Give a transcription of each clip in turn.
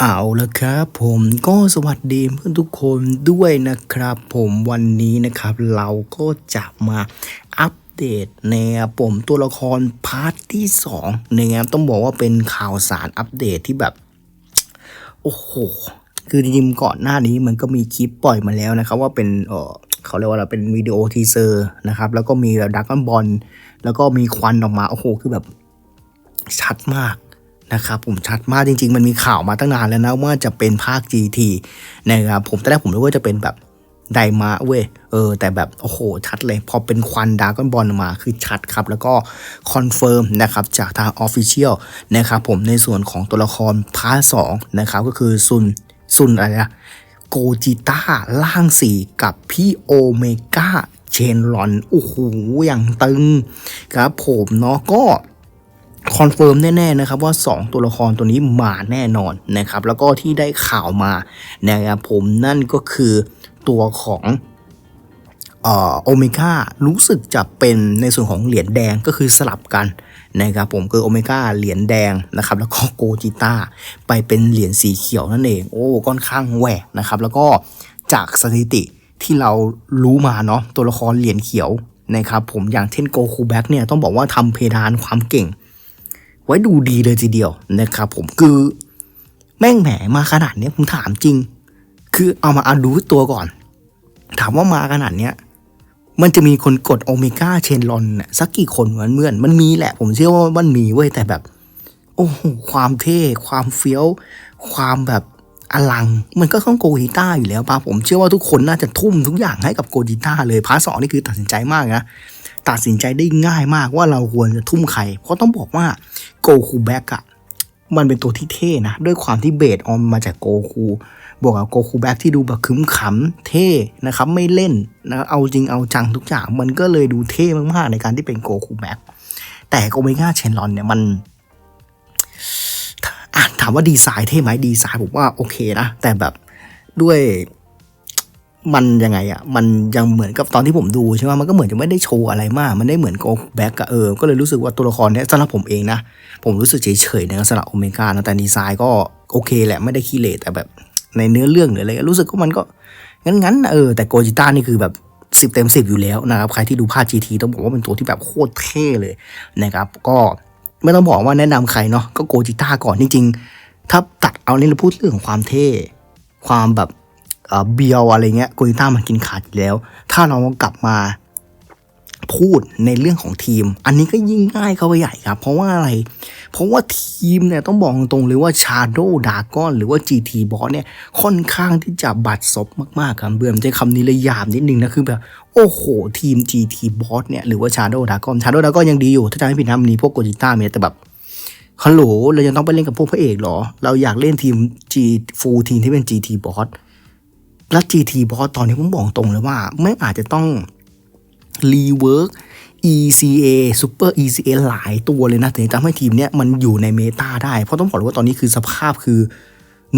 เอาละครับผมก็สวัสดีเพื่อนทุกคนด้วยนะครับผมวันนี้นะครับเราก็จะมาอัปเดตนะครับผมตัวละครพาร์ทที่2นะครับต้องบอกว่าเป็นข่าวสารอัปเดตที่แบบ โอ้โห คือจริงๆก่อนหน้านี้มันก็มีคลิปปล่อยมาแล้วนะครับ ว่าเป็นเออเขาเรียกว่าอะไรเป็นวิดีโอทีเซอร์นะครับ แล้วก็มีแบบดักบอลแล้วก็มีควันออกมา โอ้โห คือแบบชัดมาก นะครับผมชัดมากจริง ๆ มันมีข่าวมาตั้งนานแล้วนะว่าจะเป็นภาค GT นะครับผมตอนแรกผมนึกว่าจะเป็นแบบไดมาเว้ยเออแต่แบบโอ้โหชัดเลย พอเป็นควันดาก้อนบอลมาคือชัดครับ แล้วก็คอนเฟิร์มนะครับจากทางออฟฟิเชียลนะครับผมในส่วนของตัวละครพาร์ทสองนะครับก็คือซุนซุนอะไรนะโกจิต้าล่างสี่กับพี่โอเมก้าเชนรอนโอ้โหอย่างตึงครับผมเนาะก็ คอนเฟิร์มแน่ๆนะครับว่า 2 ตัวละครตัวนี้มาแน่นอนนะครับ แล้วก็ที่ได้ข่าวมานะครับผมนั่นก็คือตัวของโอเมก้ารู้สึกจะเป็นในส่วนของเหรียญแดงก็คือสลับกันนะครับผมคือโอเมก้าเหรียญแดงนะครับแล้วก็โกจิต้าไปเป็นเหรียญสีเขียวนั่นเองโอ้ค่อนข้างแหวกนะครับแล้วก็จากสถิติที่เรารู้มาเนาะตัวละครเหรียญเขียวนะครับผมอย่างเช่นโกคูแบ็กเนี่ยต้องบอกว่าทำเพดานความเก่ง ไว้ดูดีเลยทีเดียวนะครับผมคือแม่งแหมมาขนาดนี้ผมถามจริง คือเอามาอาดูตัวก่อน ถามว่ามาขนาดเนี้ยมันจะมีคนกดโอเมก้าเชนลอนน่ะสักกี่คนเหมือนเมื่อนมันมีแหละ ผมเชื่อว่ามันมีเว้ยแต่แบบ โอ้โหความเท่ ความเฟี้ยว ความแบบอลัง มันก็ต้องโกจิต้าอยู่แล้วป่ะผมเชื่อว่าทุกคนน่าจะทุ่มทุกอย่างให้กับโกจิต้าเลยพาร์ทสองนี่คือตัดสินใจมากนะตัดสินใจได้ง่ายมากว่าเราควรจะทุ่มใคร เพราะต้องบอกว่า โกคูแบ็กอะมันเป็นตัวที่เท่นะ ด้วยความที่เบสออมมาจากโกคูบวกกับโกคูแบ็กที่ดูแบบคึมขำเท่นะครับ ไม่เล่นนะเอาจริงเอาจังทุกอย่าง มันก็เลยดูเท่มากๆในการที่เป็นโกคูแบ็กแต่โกเมก้าเชนลอนเนี่ยมันอะถามว่าดีไซน์เท่ไหมดีไซน์ผมว่าโอเคนะ แต่แบบด้วย มันยังไงอะ่ะ มันยังเหมือนกับตอนที่ผมดูใช่ไหมมันก็เหมือนจะไม่ได้โชว์อะไรมาก มันได้เหมือนโกแบ็กอะเออ ก็เลยรู้สึกว่าตัวละครเนี้ยสำหรับผมเองนะ ผมรู้สึกเฉยๆนะสำหรับโอเมก้านะแต่ดีไซน์ก็โอเคแหละ ไม่ได้ขี้เหร่แต่แบบในเนื้อเรื่องหรืออะไรรู้สึกว่ามันก็งั้นๆนะเออ แต่โกจิต้านี่คือแบบสิบเต็มสิบอยู่แล้วนะครับ ใครที่ดูภาค GT ต้องบอกว่าเป็นตัวที่แบบโคตรเท่เลยนะครับ ก็ไม่ต้องบอกว่าแนะนำใครเนาะ ก็โกจิต้าก่อนจริงๆ ถ้าตัดเอานี่เราพูดเรื่องของความเท่ ความแบบ เบียวอะไรเงี้ยโกจิต้ามันกินขาดอยู่แล้ว ถ้าเรากลับมาพูดในเรื่องของทีม อันนี้ก็ยิ่งง่ายเข้าไปใหญ่ครับ เพราะว่าอะไร เพราะว่าทีมเนี่ยต้องบอกตรงเลยว่า Shadow Dragon หรือว่า GT Boss เนี่ยค่อนข้างที่จะบัดซบมากๆครับเบื่อมใช้คำนี้เลยยาบนิดนึงนะคือแบบ โอ้โห ทีม GT Boss เนี่ยหรือว่า Shadow Dragon Shadow Dragon ยังดีอยู่ ถ้าจำไม่ผิดนะมันมีพวกโกจิต้ามีแต่แบบฮัลโหลเรายังต้องไปเล่นกับพวกพระเอกเหรอ เราอยากเล่นทีม G full ทีมที่เป็น GT Boss และ GT Boss ตอนนี้ผมบอกตรงเลยว่าไม่อาจจะต้อง rework ECA Super ECA หลายตัวเลยนะถึงจะทำให้ทีมเนี้ยมันอยู่ในเมตาได้ เพราะต้องบอกเลยว่าตอนนี้คือสภาพคือ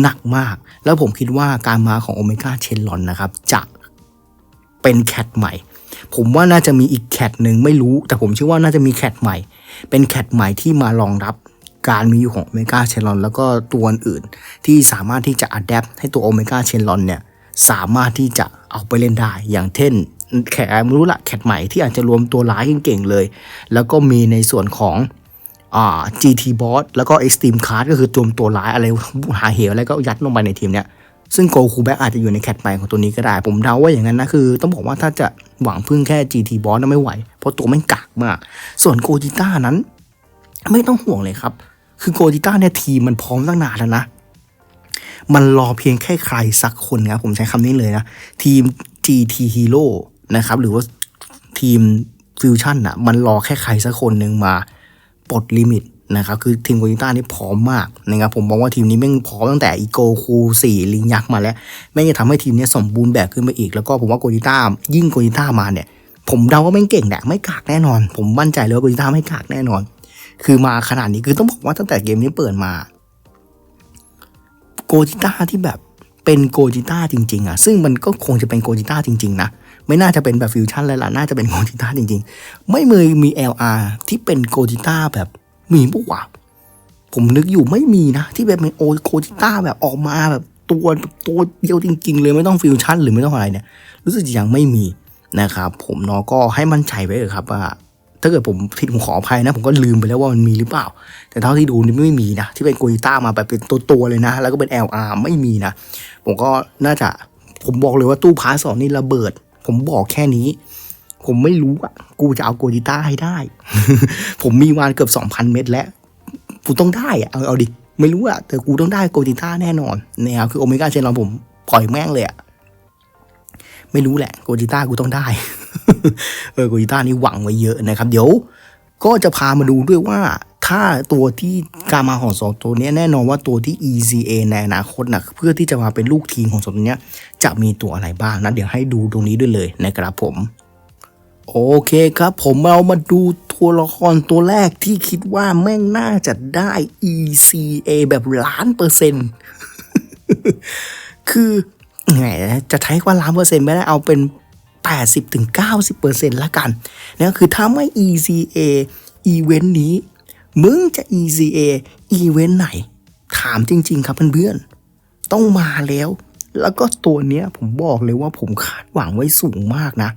หนักมาก แล้วผมคิดว่าการมาของโอเมก้าเชนลอนนะครับ จะเป็นแคทใหม่ ผมว่าน่าจะมีอีกแคทหนึ่งไม่รู้ แต่ผมเชื่อว่าน่าจะมีแคทใหม่ เป็นแคทใหม่ที่มารองรับการมีอยู่ของโอเมก้าเชนลอนแล้วก็ตัวอื่นที่สามารถที่จะอัดแอปให้ตัวโอเมก้าเชนลอนเนี่ย สามารถที่จะเอาไปเล่นได้ อย่างเช่นแขกไม่รู้ละแคทใหม่ที่อาจจะรวมตัวร้ายเก่งๆเลย แล้วก็มีในส่วนของอ่า GT Boss แล้วก็ Extreme Card ก็คือรวมตัวร้ายอะไรหาเหวอะไรก็ยัดลงไปในทีมเนี้ยซึ่งโกคูแบ็กอาจจะอยู่ในแคทใหม่ของตัวนี้ก็ได้ ผมเดาว่าอย่างนั้นนะคือ ต้องบอกว่าถ้าจะหวังพึ่งแค่ GT Boss น่ะไม่ไหว เพราะตัวแม่กากมาก ส่วนโกจิต้านั้น ไม่ต้องห่วงเลยครับ คือโกจิต้าเนี่ยทีมมันพร้อมตั้งนานแล้วนะ มันรอเพียงแค่ใครสักคนนะครับผมใช้คำนี้เลยนะ ทีม GT Hero นะครับ หรือว่าทีมฟิวชั่นอะมันรอแค่ใครสักคนหนึ่งมาปลดลิมิตนะครับคือทีมโกจิต้านี่พร้อมมากนะครับผมมองว่าทีมนี้แม่งพร้อมตั้งแต่อีโกคูสี่ลิงยักษ์มาแล้วแม่งจะทำให้ทีมนี้สมบูรณ์แบบขึ้นไปอีก แล้วก็ผมว่าโกจิต้ายิ่งโกจิต้ามาเนี่ย ผมเดาว่าแม่งเก่งแหละไม่กากแน่นอน ผมมั่นใจเลยว่าโกจิต้าไม่กากแน่นอน คือมาขนาดนี้คือต้องบอกว่าตั้งแต่เกมนี้เปิดมา โกจิต้าที่แบบเป็นโกจิต้าจริงๆอะซึ่งมันก็คงจะเป็นโกจิต้าจริง ๆ นะ ไม่น่าจะเป็นแบบฟิวชั่นแล้วล่ะน่าจะเป็นโกจิต้าจริง ๆ ไม่เคยมี LR ที่เป็นโกจิต้าแบบมีปุ๊วะผมนึกอยู่ไม่มีนะ ที่แบบเป็นโอโคจิต้าแบบออกมาแบบตัวตัวเดียวจริง ๆ เลยไม่ต้องฟิวชั่นหรือไม่ต้องอะไรเนี่ย รู้สึกยังไม่มีนะครับ ผมเนาะก็ให้มั่นใจไว้เลยครับว่า ถ้าเกิดผมผิดผมขออภัยนะ ผมก็ลืมไปแล้วว่ามันมีหรือเปล่า แต่เท่าที่ดูนี่ไม่มีนะ ที่เป็นโกจิต้ามาแบบเป็นตัวๆเลยนะ แล้วก็เป็น LR ไม่มีนะ ผมก็น่าจะผมบอกเลยว่าตู้พาสองนี่ระเบิด ผมบอกแค่นี้ ผมไม่รู้อะ กูจะเอาโกจิต้าให้ได้ ผมมีวานเกือบสองพันเม็ดแล้ว กูต้องได้อะเอาเอาดิ ไม่รู้อะแต่กูต้องได้โกจิต้าแน่นอนนะครับคือโอเมก้าเชนลอนผมปล่อยแม่งเลยอะไม่รู้แหละ โกจิต้ากูต้องได้ เออโกจิต้านี่หวังไว้เยอะนะครับเดี๋ยวก็จะพามาดูด้วยว่าถ้าตัวที่การมาของสองตัวนี้แน่นอนว่าตัวที่ ECA ในอนาคตนะเพื่อที่จะมาเป็นลูกทีมของสองตัวนี้จะมีตัวอะไรบ้างนะเดี๋ยวให้ดูตรงนี้ด้วยเลยนะครับผม โอเคครับ ผมเรามาดูตัวละครตัวแรกที่คิดว่าแม่งน่าจะได้ ECA แบบล้านเปอร์เซ็นต์คือไงจะใช้ว่าล้านเปอร์เซ็นต์ไม่ได้เอาเป็น 80ถึง90เปอร์เซ็นต์ละกันนะคือถ้าไม่ ECA อีเวนต์นี้ มึงจะ ECA อีเวนต์ไหน ถามจริง ๆ ครับเพื่อนๆ ต้องมาแล้ว แล้วก็ตัวเนี้ยผมบอกเลยว่าผมคาดหวังไว้สูงมากนะ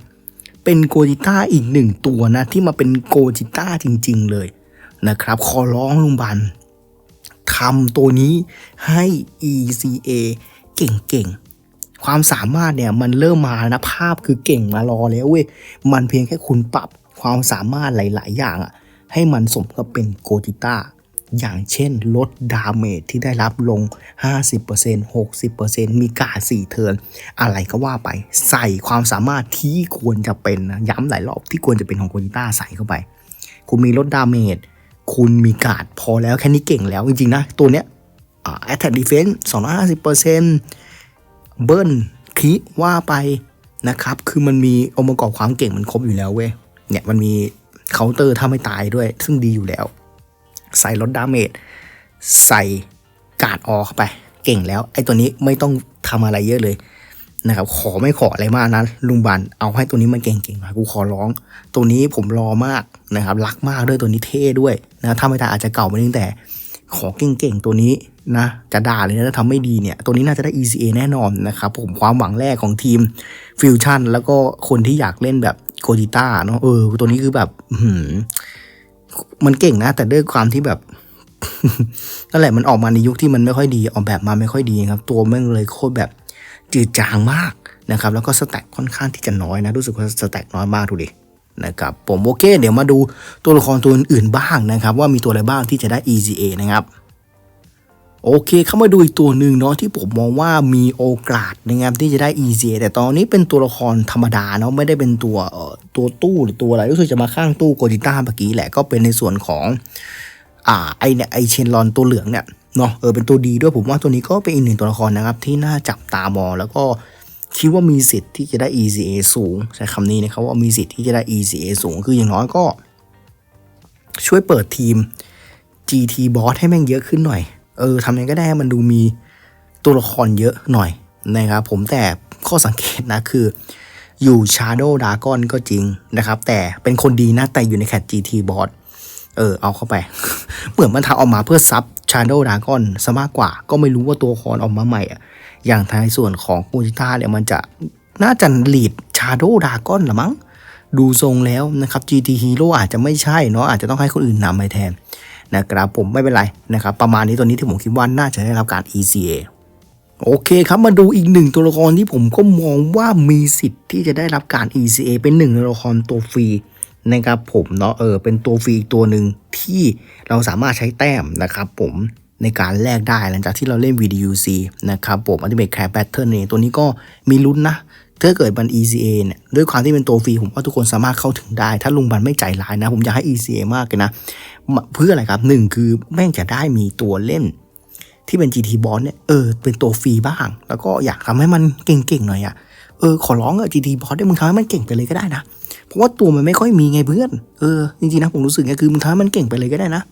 เป็นโกจิต้าอีกหนึ่งตัวนะ ที่มาเป็นโกจิต้าจริง ๆ เลยนะครับ ขอร้องลุงบันทำตัวนี้ให้ ECA เก่งๆ ความสามารถเนี่ยมันเริ่มมานะภาพคือเก่งมารอแล้วเว้ยมันเพียงแค่คุณปรับความสามารถหลาย ๆ อย่างอะให้มันสมกับเป็นโกจิต้าอย่างเช่นลดดาเมจที่ได้รับลง 50% 60%มีกาสี่เทิร์นอะไรก็ว่าไป ใส่ความสามารถที่ควรจะเป็นนะย้ำหลายรอบที่ควรจะเป็นของโกจิต้าใส่เข้าไป คุณมีลดดาเมจคุณมีการ์ดพอแล้วแค่นี้เก่งแล้วจริง ๆ นะ ตัวเนี้ยอ่า attack defense 250% เบิ้ลคิว่าไปนะครับ คือมันมีองค์ประกอบความเก่งมันครบอยู่แล้วเว้ย เนี่ยมันมีเคาน์เตอร์ถ้าไม่ตายด้วย ซึ่งดีอยู่แล้ว ใส่ลดดาเมจใส่การ์ดออเข้าไป เก่งแล้ว ไอ้ตัวนี้ไม่ต้องทำอะไรเยอะเลยนะครับ ขอไม่ขออะไรมากนะลุงบันเอาให้ตัวนี้มันเก่งๆหน่อยกูขอร้อง ตัวนี้ผมรอมากนะครับ รักมากด้วยตัวนี้เท่ด้วยนะถ้าไม่ตายอาจจะเก่าไปนิดแต่ ขอเก่งๆตัวนี้นะจะด่าเลยนะถ้าทำไม่ดีเนี่ย ตัวนี้น่าจะได้ ECA แน่นอนนะครับผมความหวังแรกของทีมฟิวชั่นแล้วก็คนที่อยากเล่นแบบโกจิต้าเนาะเออ ตัวนี้คือแบบมันเก่งนะ แต่ด้วยความที่แบบนั่นแหละมันออกมาในยุคที่มันไม่ค่อยดีออกแบบมาไม่ค่อยดีครับ ตัวแม่งเลยโคตรแบบจืดจางมากนะครับ แล้วก็สแต็กค่อนข้างที่จะน้อยนะรู้สึกว่าสแต็กน้อยมากดูดิ นะครับผมโอเค เดี๋ยวมาดูตัวละครตัวอื่นๆบ้างนะครับ ว่ามีตัวอะไรบ้างที่จะได้ ECA นะครับโอเคเข้ามาดูอีกตัวหนึ่งเนาะที่ผมมองว่ามีโอกาสนะครับที่จะได้ ECA แต่ตอนนี้เป็นตัวละครธรรมดาเนาะไม่ได้เป็นตัวเอ่อตัวตู้หรือตัวอะไรรู้สึกจะมาข้างตู้โกจิต้าเมื่อกี้แหละก็เป็นในส่วนของอ่าไอเนี่ยไอเชนลอนตัวเหลืองเนี่ยเนาะเออเป็นตัวดีด้วยผมว่าตัวนี้ก็เป็นอีกหนึ่งตัวละครนะครับที่น่าจับตามองแล้วก็ คิดว่ามีสิทธิ์ที่จะได้ ECA สูง ใช้คำนี้นะครับว่ามีสิทธิ์ที่จะได้ ECA สูง คืออย่างน้อยก็ ช่วยเปิดทีม GT Boss ให้แม่งเยอะขึ้นหน่อย เออทำยังไงก็ได้ให้มันดูมีตัวละครเยอะหน่อยนะครับผมแต่ข้อสังเกตนะคืออยู่ Shadow Dragon ก็จริงนะครับ แต่เป็นคนดีนะ แต่อยู่ในแคท GT Boss เออ เอาเข้าไป เหมือนมันทำออกมาเพื่อซับ Shadow Dragon ซะมากกว่า ก็ไม่รู้ว่าตัวละครออกมาใหม่อะ อย่างทางในส่วนของกูจิต้าเนี่ยมันจะน่าจะลีด Shadow Dragon หรือมั้ง ดูทรงแล้วนะครับ GT Hero อาจจะไม่ใช่เนาะอาจจะต้องให้คนอื่นนำไปแทนนะครับผมไม่เป็นไรนะครับ ประมาณนี้ตัวนี้ที่ผมคิดว่าน่าจะได้รับการ ECA โอเคครับมาดูอีกหนึ่งตัวละครที่ผมก็มองว่ามีสิทธิ์ที่จะได้รับการ ECA เป็นหนึ่งตัวละครตัวฟรีนะครับผมเนาะเออเป็นตัวฟรีอีกตัวหนึ่งที่เราสามารถใช้แต้มนะครับผม ในการแลกได้หลังจากที่เราเล่น VDUC นะครับผม Ultimate Care Pattern เนี่ยตัวนี้ก็มีลุ้นนะถ้าเกิดมัน ECA เนี่ยด้วยความที่เป็นตัวฟรีผมว่าทุกคนสามารถเข้าถึงได้ ถ้าลุงบันไม่ใจร้ายนะ ผมอยากให้ ECA มากเลยนะ เพื่ออะไรครับหนึ่งคือแม่งจะได้มีตัวเล่น ที่เป็น GT b o s เนี่ยเออเป็นตัวฟรีบ้าง แล้วก็อยากทำให้มันเก่งๆหน่อยอะเออขอร้องอะ GT b o s เนี่ยมึงทำให้มันเก่งไปเลยก็ได้นะ เพราะว่าตัวมันไม่ค่อยมีไงเพื่อนเออจริงๆนะผมรู้สึกไงคือมึงทำให้มันเก่งไปเลยก็ได้นะ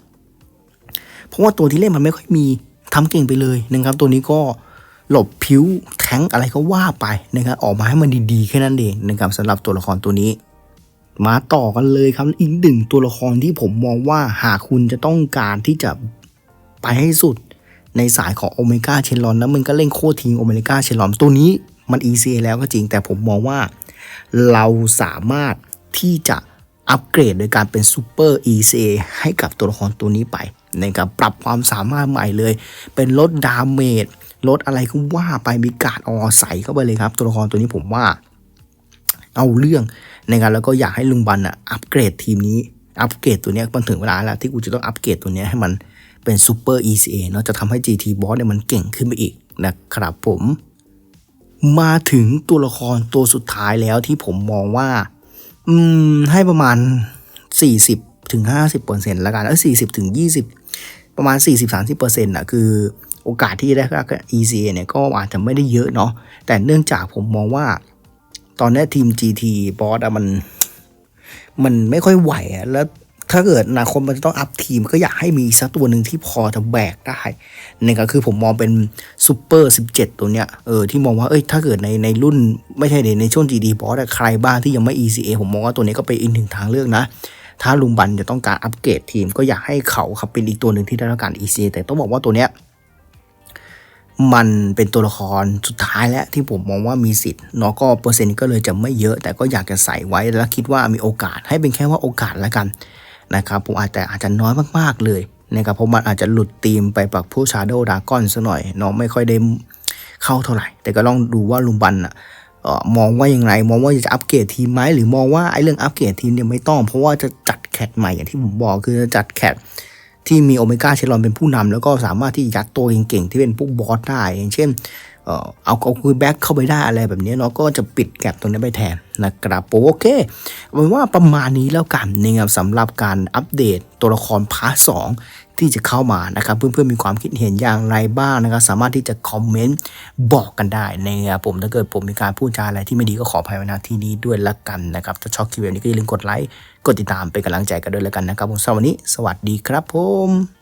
เพราะว่าตัวที่เล่นมันไม่ค่อยมีทำเก่งไปเลยนะครับ ตัวนี้ก็หลบผิวแทงอะไรก็ว่าไปนะครับออกมาให้มันดีๆแค่นั้นเองนะครับสำหรับตัวละครตัวนี้ มาต่อกันเลยครับอีกหนึ่งตัวละครที่ผมมองว่าหากคุณจะต้องการที่จะไปให้สุดในสายของโอเมก้าเชนลอนแล้วมึงก็เล่นโคตรทิ้งโอเมก้าเชนลอนตัวนี้มัน ECA แล้วก็จริงแต่ผมมองว่า เราสามารถที่จะอัปเกรดโดยการเป็นซูเปอร์ ECA ให้กับตัวละครตัวนี้ไป นะครับปรับความสามารถใหม่เลย เป็นลดดาเมจลดอะไรก็ว่าไปมีการออใส่เข้าไปเลยครับ ตัวละครตัวนี้ผมว่า เอาเรื่องนะครับแล้วก็อยากให้ลุงบันอะอัปเกรดทีมนี้อัปเกรดตัวนี้มันถึงเวลาแล้วที่กูจะต้องอัปเกรดตัวนี้ให้มันเป็นซูเปอร์ ECA เนาะจะทำให้ GT Boss เนี่ยมันเก่งขึ้นไปอีกนะครับผมมาถึงตัวละครตัวสุดท้ายแล้วที่ผมมองว่า อืม ให้ประมาณ 40ถึง50เปอร์เซ็นต์ละกันเออ40ถึง20 ประมาณ 40-30เปอร์เซ็นต์อะคือโอกาสที่ได้รับ ECA เนี่ยก็อาจจะไม่ได้เยอะเนาะแต่เนื่องจากผมมองว่า ตอนนี้ทีม GT บอสอะมัน มันไม่ค่อยไหวอะแล้วถ้าเกิดอนาคตมันจะต้องอัพทีม ก็อยากให้มีสักตัวหนึ่งที่พอจะแบกได้นี่ก็คือผมมองเป็นซูเปอร์17 ตัวเนี้ยเออที่มองว่าเอ้ยถ้าเกิดในในรุ่นไม่ใช่ในในช่วง GT บอสใครบ้างที่ยังไม่ ECA ผมมองว่าตัวนี้ก็เป็นอีกหนึ่งทางเลือกนะ ถ้าลุงบันจะต้องการอัปเกรดทีม ก็อยากให้เขาครับเป็นอีกตัวหนึ่งที่ได้รับการ ECA แต่ต้องบอกว่าตัวเนี้ยมันเป็นตัวละครสุดท้ายแล้วที่ผมมองว่ามีสิทธิ์เนาะก็เปอร์เซ็นต์ก็เลยจะไม่เยอะ แต่ก็อยากจะใส่ไว้แล้วคิดว่ามีโอกาสให้เป็นแค่ว่าโอกาสแล้วกันนะครับผมอาจแต่อาจจะน้อยมากๆเลยนะครับเพราะมันอาจจะหลุดธีมไปปักผู้ชาโดดากอนซะหน่อยเนาะไม่ค่อยได้เข้าเท่าไหร่ แต่ก็ลองดูว่าลุงบันอะเอ่อ มองว่าอย่างไรมองว่าจะอัปเกรดทีมไหมหรือมองว่าไอ้เรื่องอัปเกรดทีมเนี่ยไม่ต้อง เพราะว่าจะจัดแคทใหม่อย่างที่ผมบอกคือจะจัดแคทที่มีโอเมก้าเชลอนเป็นผู้นำแล้วก็สามารถที่ยัดตัวเก่งๆที่เป็นพวกบอสได้อย่างเช่น เอ่อเอาเอาคุยแบ็คเข้าไปได้อะไรแบบนี้เนาะก็จะปิดแกลบตรงนี้ไปแทนนะครับโอเคเอาเป็นว่าประมาณนี้แล้วกันนะครับสำหรับการอัปเดตตัวละครพาร์ทสองที่จะเข้ามานะครับ เพื่อนๆมีความคิดเห็นอย่างไรบ้างนะครับ สามารถที่จะคอมเมนต์บอกกันได้นะครับผมถ้าเกิดผมมีการพูดจาอะไรที่ไม่ดีก็ขออภัยไว้ณที่นี้ด้วยละกันนะครับ ถ้าชอบคลิปแบบนี้ก็อย่าลืมกดไลค์กดติดตามเป็นกำลังใจกันด้วยละกันนะครับผมสำหรับวันนี้ สวัสดีครับผม